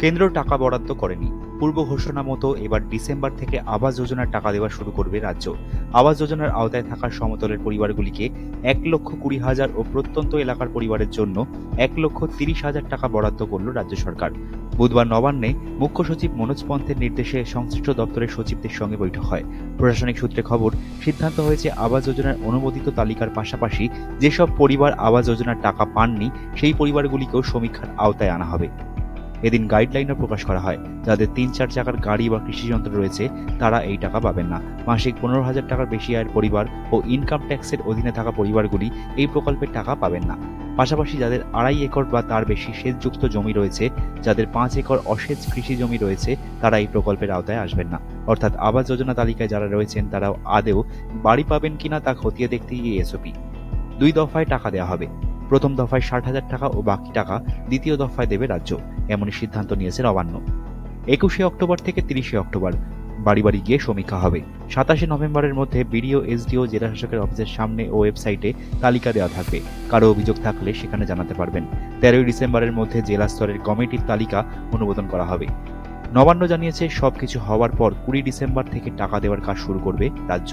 কেন্দ্র টাকা বরাদ্দ করেনি। পূর্ব ঘোষণা মতো এবার ডিসেম্বর থেকে আবাস যোজনার টাকা দেওয়া শুরু করবে রাজ্য। আবাস যোজনার আওতায় থাকা সমতলের পরিবারগুলিকে এক লক্ষ কুড়ি হাজার ও প্রত্যন্ত এলাকার পরিবারের জন্য এক লক্ষ তিরিশ হাজার টাকা বরাদ্দ করল রাজ্য সরকার। বুধবার নবান্নে মুখ্য সচিব মনোজ পন্থের নির্দেশে সংশ্লিষ্ট দপ্তরের সচিবদের সঙ্গে বৈঠক হয়। প্রশাসনিক সূত্রে খবর, সিদ্ধান্ত হয়েছে আবাস যোজনার অনুমোদিত তালিকার পাশাপাশি যেসব পরিবার আবাস যোজনার টাকা পাননি, সেই পরিবারগুলিকেও সমীক্ষার আওতায় আনা হবে। এদিন গাইডলাইনও প্রকাশ করা হয়। যাদের তিন চার চাকার গাড়ি বা কৃষি যন্ত্র রয়েছে, তারা এই টাকা পাবেন না। মাসিক পনেরো হাজার টাকার বেশি আয়ের পরিবার ও ইনকাম ট্যাক্সের অধীনে থাকা পরিবারগুলি এই প্রকল্পের টাকা পাবেন না। পাশাপাশি যাদের আড়াই একর বা তার বেশি সেচযুক্ত জমি রয়েছে, যাদের পাঁচ একর অসেচ কৃষি জমি রয়েছে, তারা এই প্রকল্পের আওতায় আসবেন না। অর্থাৎ আবাস যোজনা তালিকায় যারা রয়েছেন, তারাও আদেও বাড়ি পাবেন কিনা তা খতিয়ে দেখতে গিয়ে এসওপি। দুই দফায় টাকা দেওয়া হবে। প্রথম দফায় ষাট হাজার টাকা ও বাকি টাকা দ্বিতীয় দফায় দেবে রাজ্য। এমনই সিদ্ধান্ত নিয়েছে নবান্ন একুশে অক্টোবর থেকে তিরিশে অক্টোবর, বাড়ি বাড়ি গিয়ে সমীক্ষা হবে। সাতাশে নভেম্বরের মধ্যে বিডিও, এসডিও, জেলা শাসকের অফিসের সামনে ও ওয়েবসাইটে তালিকা দেওয়া থাকবে। কারও অভিযোগ থাকলে সেখানে জানাতে পারবেন। তেরোই ডিসেম্বরের মধ্যে জেলা স্তরের কমিটির তালিকা অনুমোদন করা হবে। নবান্ন জানিয়েছে, সবকিছু হওয়ার পর কুড়ি ডিসেম্বর থেকে টাকা দেওয়ার কাজ শুরু করবে রাজ্য।